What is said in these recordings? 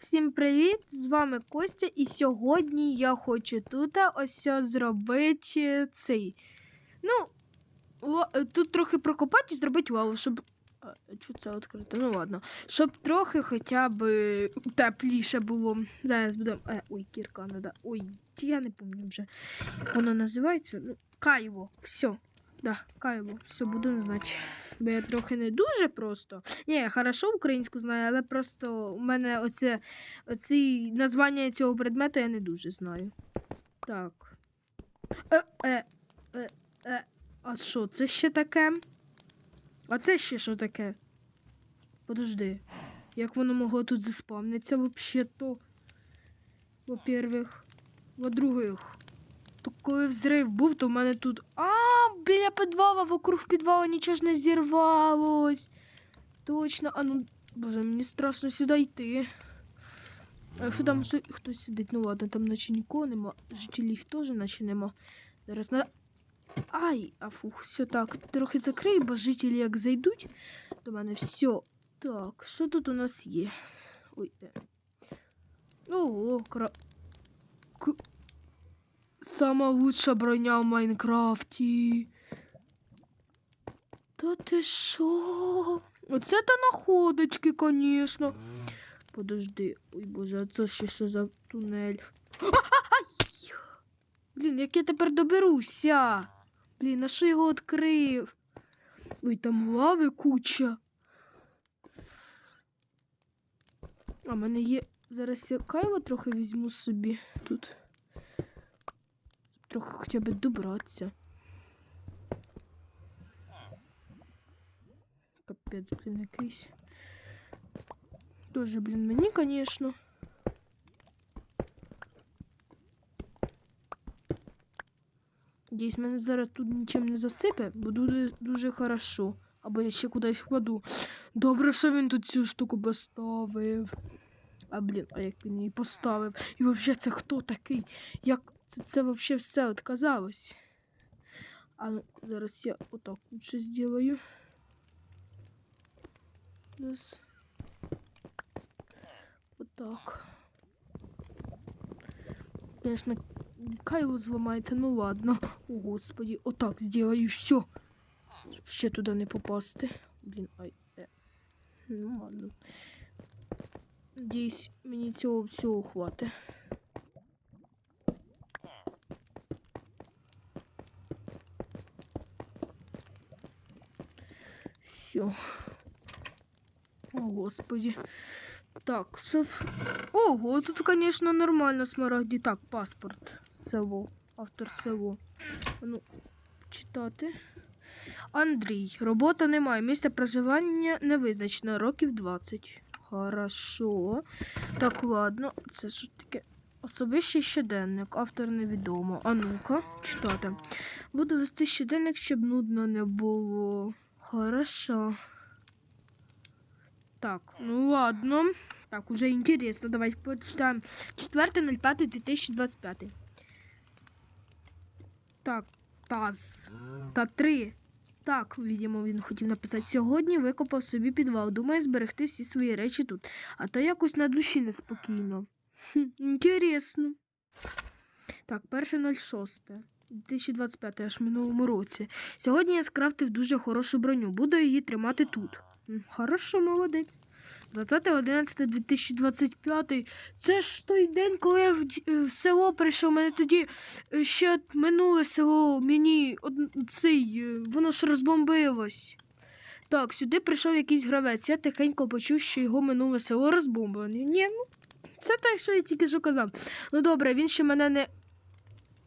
Всім привіт! З вами Костя, і сьогодні я хочу тут ось зробити цей. Ну, ла- тут трохи прокопати і зробити лаву, щоб. Чу це відкрито? Ну ладно. Щоб трохи хоча б тепліше було. Зараз буде. Е, ой, кірка надо. Ой, чи я не пам'ятаю вже. Як воно називається? Ну, Кайво. Все. Да, Кайво. Все, буду знати. Бо я трохи не дуже просто. Ні, хорошо українську знаю, але просто у мене оце, оці названня цього предмету я не дуже знаю. Так. Е, е, е, е. А що, це ще таке? А це ще що таке? Подожди. Як воно могло тут заспавнитися взагалі-то? Во-первых. Во-других. То коли взрив був, то в мене тут. А, біля підвала, вокруг підвала нічого ж не зірвалось. Точно, а ну. Боже, мені страшно сюди йти. А якщо там хтось сидить, ну ладно, там наче нікого нема. Жителів теж наче нема. Зараз на. Ай, а фух, все так. Трохи закрий, бо жителі як зайдуть до мене. Все. Так, що тут у нас є? Ой, де. Ого, кра. К... Сама лучша броня в Майнкрафті. Та ти що? Оце та находочки, конечно. Подожди. Ой боже, а це ще що за тунель? Ай! Блін, як я тепер доберуся? Блін, а що його відкрив? Ой, там лави куча. А в мене є. Зараз я кайва трохи візьму собі тут. Трохи хоча б добратися. Капець, блін, якийсь. Тоже, блін, мені, конечно. Надіюсь, мене зараз тут нічим не засипе, бо буде дуже хорошо. Або я ще кудись вкладу. Добре, що він тут цю штуку поставив. А блін, а як він її поставив? І взагалі це хто такий? Як це, це взагалі все отказалось? А ну, зараз я отак лучше сделаю. Раз. Отак. Конечно, Кайло зламається, ну ладно. О, господі, отак сделаю, все. Щоб ще туди не попасти. Блін, ай. Е. Ну ладно. Надіюсь, мені цього всього хватить. Все. О, господи. Так, що... в- Ого, тут, конечно, нормально смарагді. Так, паспорт. Село. Автор село. Ну, читати. Андрій. Робота немає. Місце проживання не визначено. Років 20. Хорошо. Так, ладно. Це що таке? Особистий щоденник. Автор невідомо. А ну-ка, читати. Буду вести щоденник, щоб нудно не було. Хорошо. Так, ну ладно. Так, уже интересно. Давайте почитаем. 4.05.2025. Так, ТАЗ. Та 3. Так, видимо, він хотів написати. Сьогодні викопав собі підвал. Думаю, зберегти всі свої речі тут. А то якось на душі неспокійно. Хм, інтересно. Так, 1.06. 2025, аж минулому році. Сьогодні я скрафтив дуже хорошу броню. Буду її тримати тут. Хорошо, молодець. 20.11.2025. Це ж той день, коли я в, е, село прийшов. Мене тоді е, ще минуле село, мені цей, е, воно ж розбомбилось. Так, сюди прийшов якийсь гравець. Я тихенько почув, що його минуле село розбомблене. Ні, ну, це те, що я тільки що казав. Ну добре, він ще мене не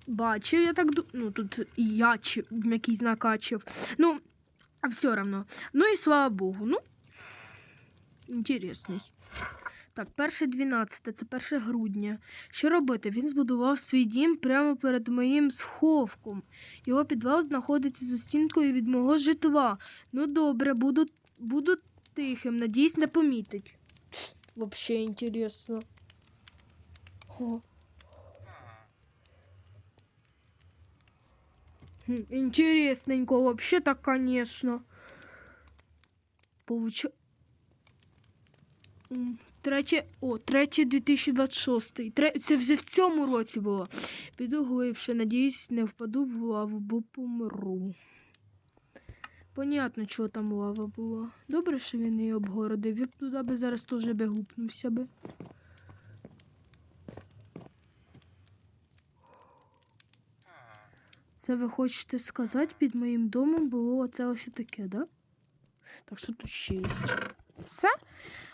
бачив, я так ду... Ну, тут і я чи... якийсь накачив. Ну, а все равно. Ну і слава Богу. Ну, інтересний. Так, перше 12, це 1 грудня. Що робити? Він збудував свій дім прямо перед моїм сховком. Його підвал знаходиться за стінкою від мого житла. Ну добре, буду, буду тихим, надіюсь, не помітить. Вообще інтересно. О. Интересненько вообще так, конечно. Получ... Третє, о, третє 2026. Тре, це вже в цьому році було. Піду глибше, надіюсь, не впаду в лаву, бо помру. Понятно, чого там лава була. Добре, що він її обгородив. Я б туди би зараз теж би гупнувся би. Це ви хочете сказати, під моїм домом було оце ось таке, да? Так що тут ще є. Все?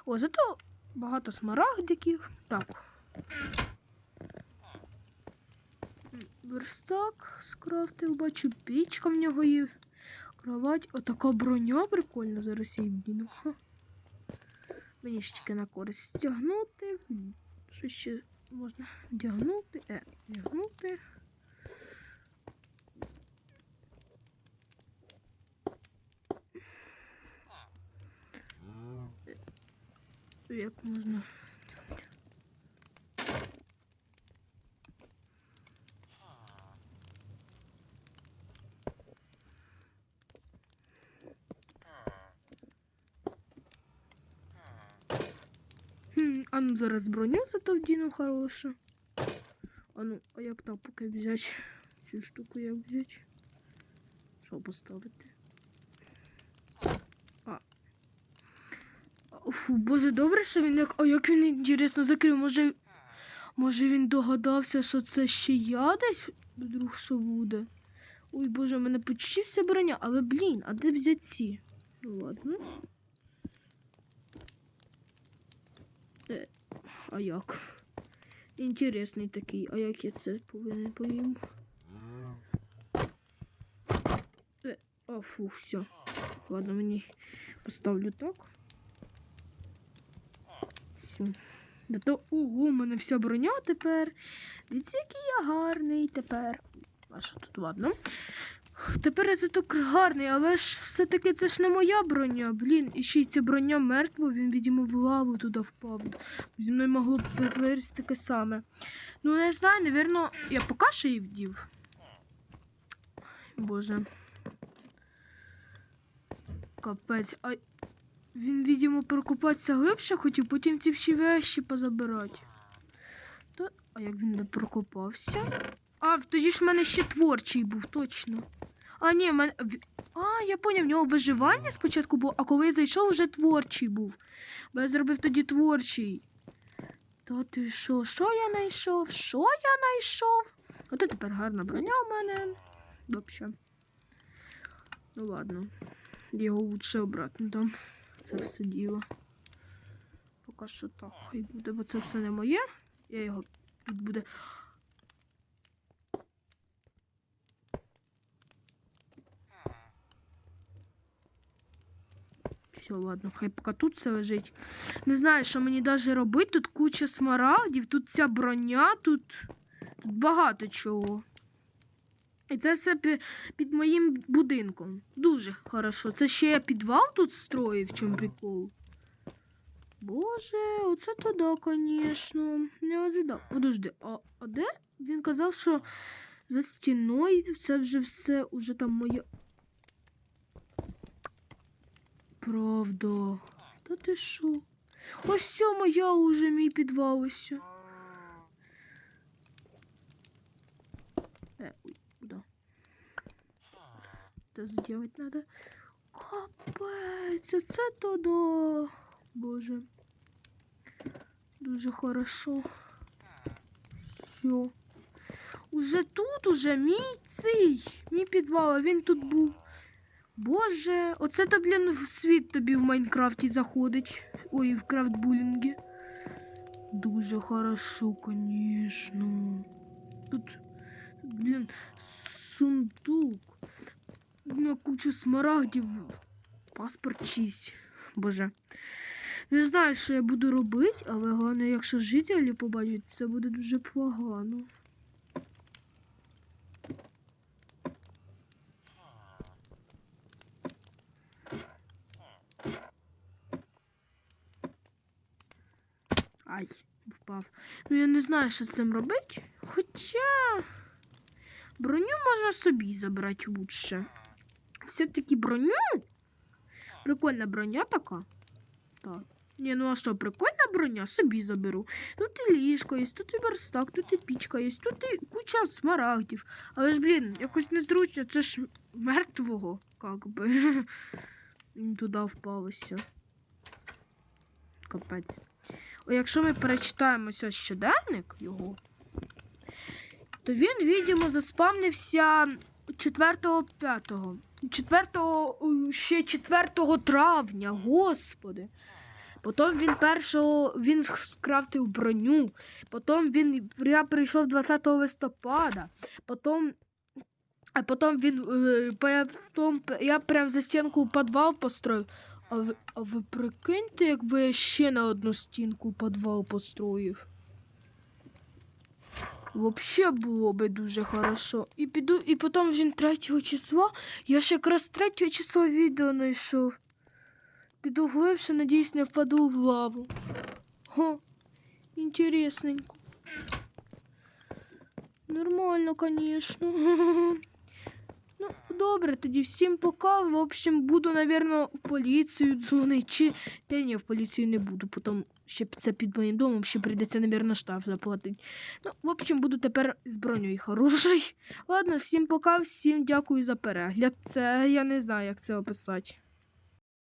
О, зато багато смарагдиків. Так. Верстак скрафтив, бачу, пічка в нього є. Кровать. Отака броня прикольна, зараз її вдіну. Мені ж тільки на користь стягнути. Що ще можна вдягнути? Е, вдягнути. Як можна? Хм, а ну зараз броню зато вдіну хороша. А ну, а як тапки взяти? Цю штуку як взяти? Що поставити? Фу, боже, добре, що він як. А як він інтересно закрив? Може. Може він догадався, що це ще я десь вдруг що буде. Ой, боже, в мене почти вся броня, але блін, а де взяти ці? Ну ладно. Е, а як? Інтересний такий, а як я це повинен поїм? Е, а фу, все. Ладно, мені поставлю так. Да то ого, у мене вся броня тепер. Дивіться, який я гарний тепер. А що тут ладно? Тепер я так гарний, але ж все-таки це ж не моя броня. Блін, і ще й ця броня мертва, він, видимо, в лаву туди впав. Зі мною могло б перетворитися таке саме. Ну, не знаю, навірно, я поки що її вдів. Боже. Капець. Він, видимо, прокопатися глибше хотів, потім ці всі вещі позабирати. То... А як він не прокопався? А, тоді ж в мене ще творчий був, точно. А, ні, в мене. А, я поняв, в нього виживання спочатку було, а коли я зайшов, вже творчий був. Бо я зробив тоді творчий. Та ти що? Що я знайшов? Що я знайшов? Ото тепер гарна броня у мене. Вообще. Ну ладно. Його лучше обратно там. Це все діло. Поки що так хай буде, бо це все не моє. Я його тут буде. Все, ладно, хай поки тут все лежить. Не знаю, що мені навіть робити. Тут куча смарагдів, тут ця броня, тут, тут багато чого. І це все під моїм будинком. Дуже хорошо. Це ще я підвал тут строїв, чому прикол. Боже, оце то да, звісно. Не ожидав. Подожди, а, а де? Він казав, що за стіною це вже все уже там моє. Правда. Та ти що? Ось моя уже мій підвал ось. Это сделать надо. Капець, це то да. Боже. Дуже хорошо. Все. Уже тут, уже мій цей, мій підвал, а він тут був. Боже, оце то, блін, в світ тобі в Майнкрафті заходить. Ой, в крафтбулінгі. Дуже хорошо, конечно. Тут, блін, сундук. На кучу смарагдів. Паспорт чисть. Боже. Не знаю, що я буду робити, але головне, якщо жителі побачать, це буде дуже погано. Ай, впав. Ну я не знаю, що з цим робити. Хоча броню можна собі забрати лучше. Все-таки броню. Прикольна броня така. Так. Ні, ну а що, прикольна броня, собі заберу. Тут і ліжко є, тут і верстак, тут і пічка є, тут і куча смарагдів. Але ж, блін, якось незручно, це ж мертвого, как би. Туди впалося. Капець. О, якщо ми перечитаємося щоденник його, то він, видимо, заспавнився 4-5. 4, ще 4 травня, господи. Потім він першого він скрафтив броню. Потім він я прийшов 20 листопада. Потім, а потім він е, потім я прям за стінку підвал построїв. А ви, а ви прикиньте, якби я ще на одну стінку підвал построїв. Вообще було би дуже хорошо. І піду, і потім вже 3 числа. Я ж якраз 3 числа відео знайшов. Піду глибше, надіюсь, не впаду в лаву. Хо, інтересненько. Нормально, звісно. Ну, добре, тоді всім пока. В общем, буду, напевно, в поліцію дзвонити. Чи... Та ні, в поліцію не буду, потім ще це під моїм домом, ще прийдеться, напевно, штраф заплатити. Ну, в общем, буду тепер з бронею хорошою. Ладно, всім пока, всім дякую за перегляд. Це я не знаю, як це описати.